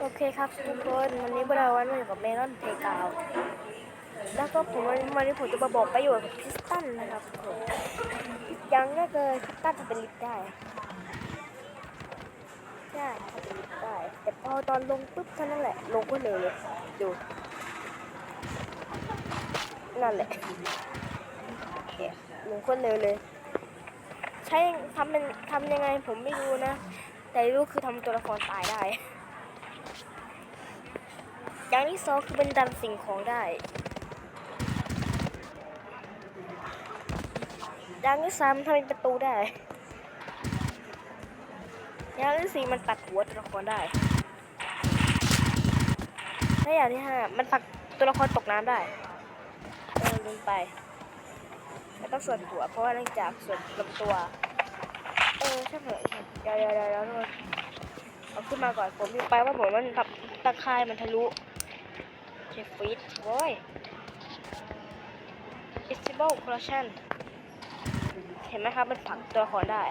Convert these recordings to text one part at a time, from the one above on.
โอเคครับทุกคนวันนี้พวกเราวันมาอยู่กับเมลอนเพกาวแล้วก็ผมวันวันนี้ผมจะมาบอกประโยชน์ของพิสตันนะครับผมยังก็คือพิสตันทำเป็นลิฟต์ได้ใช่เป็นลิฟต์ได้ แต่พอตอนลงปุ๊บเท่านั้นแหละลงก็เร็วเลยดูนั่นแหละเนี่ยลงก็เร็วเลย ใช้ทำเป็นทำยังไงผมไม่รู้นะ แต่รู้คือทำตัวละครตายได้ อย่างที่สองคือเป็นดันสิ่งของได้ อย่างที่สามทำเป็นประตูได้ อย่างที่สี่มันตัดหัวตัวละครได้และอย่างที่ห้ามันผักตัวละครตกน้ำได้เออลืมไป ไม่ต้องส่วนหัว เพราะว่าเนื่องจากส่วนลำตัว เออใช่เหรอเดี๋ยวเดี๋ยวเดี๋ยวเดี๋ยวเอาขึ้นมาก่อนผมลืมไปว่าผมมันแบบตะข่ายมันทะลุเชฟฟิตโว้ย Visible Corruption เห็นไหมครับ มันผลักตัวครได้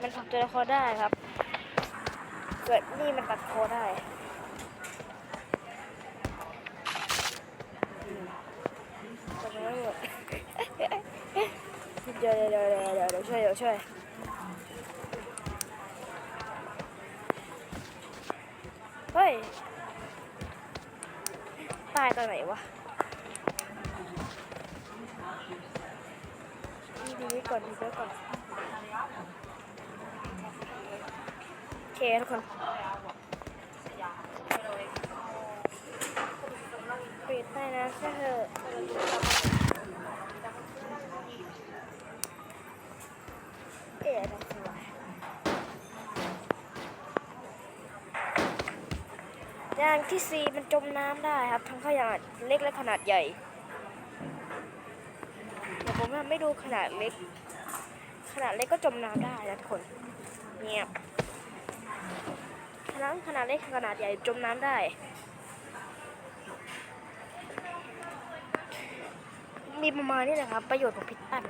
มันผลักตัวละครได้ครับส่วนนี่มันตัดคอได้อืมกดไม่หมด เดี๋ยวเดี๋ยวเดี๋ยวเดี๋ยวช่วยเดี๋ยวช่วยเฮ้ยตายตอนไหนวะดีดีไว้ก่อนดีไว้ก่อนโอเคทุกคนปิดได้นะแค่เถอะเอ๊ะทำไมอ ย่างที่สี่มันจมน้ำได้ครับ ทั้งขนาดเล็กและขนาดใหญ่เดี๋ยวผมไม่ดูขนาดเล็ก ขนาดเล็กก็จมน้ำได้นะทุกคนเงียบขนาดขนาดเล็กขนาดใหญ่จมน้ำได้มีประมาณนี้แหละครับ ประโยชน์ของพิตตัน